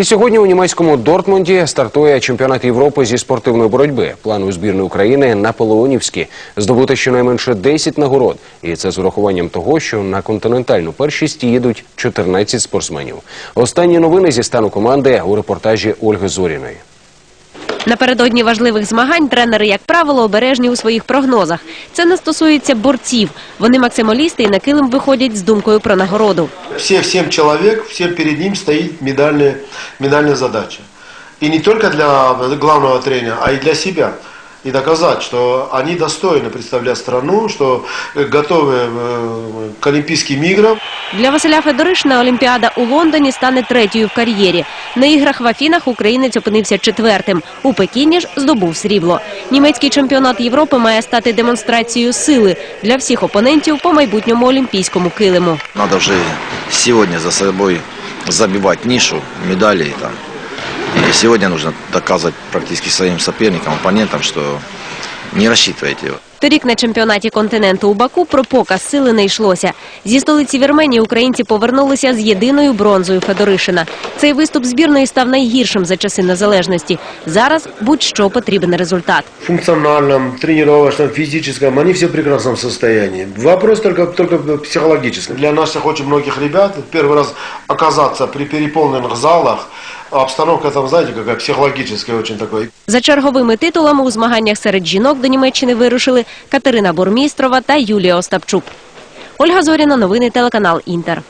І сьогодні у німецькому Дортмунді стартує чемпіонат Європи зі спортивної боротьби. План у збірної України наполеонівські здобути щонайменше 10 нагород. І це з урахуванням того, що на континентальну першість їдуть 14 спортсменів. Останні новини зі стану команди у репортажі Ольги Зоріної. Напередодні важливих змагань тренери, як правило, обережні у своїх прогнозах. Це не стосується борців. Вони максималісти і на килим виходять з думкою про нагороду. Всі, всім чоловік, всім перед ним стоїть медальна, медальна задача. І не только для главного тренера, а й для себя И доказать, что они достойны представлять страну, что э, готовы э, к Олимпийским играм. Для Василя Федоришина Олімпіада у Лондоні стане третьою в кар'єрі. На іграх в Афінах українець опинився четвертим. У Пекіні ж здобув срібло. Німецький чемпіонат Європи має стати демонстрацією сили для всіх опонентів по майбутньому олімпійському килиму. Надо уже сегодня за собой забивать нишу, медали там. И сегодня нужно доказывать практически своим соперникам, оппонентам, что не рассчитывайте. Торік на чемпіонаті континенту у Баку про показ сили не йшлося. Зі столиці Вірменії українці повернулися з єдиною бронзою Федоришина. Цей виступ збірної став найгіршим за часи незалежності. Зараз будь-що потрібен результат. В функциональном, тренировочном, физическом, они все в прекрасном состоянии. Вопрос только, только психологический. Для наших очень многих ребят первый раз оказаться при переполненных залах, обстановка там, знаете, какая психологическая очень такой. За черговими титулами у змаганнях серед жінок до Німеччини вирушили Катерина Бурмістрова та Юлія Остапчук. Ольга Зоріна, новини телеканал Інтер.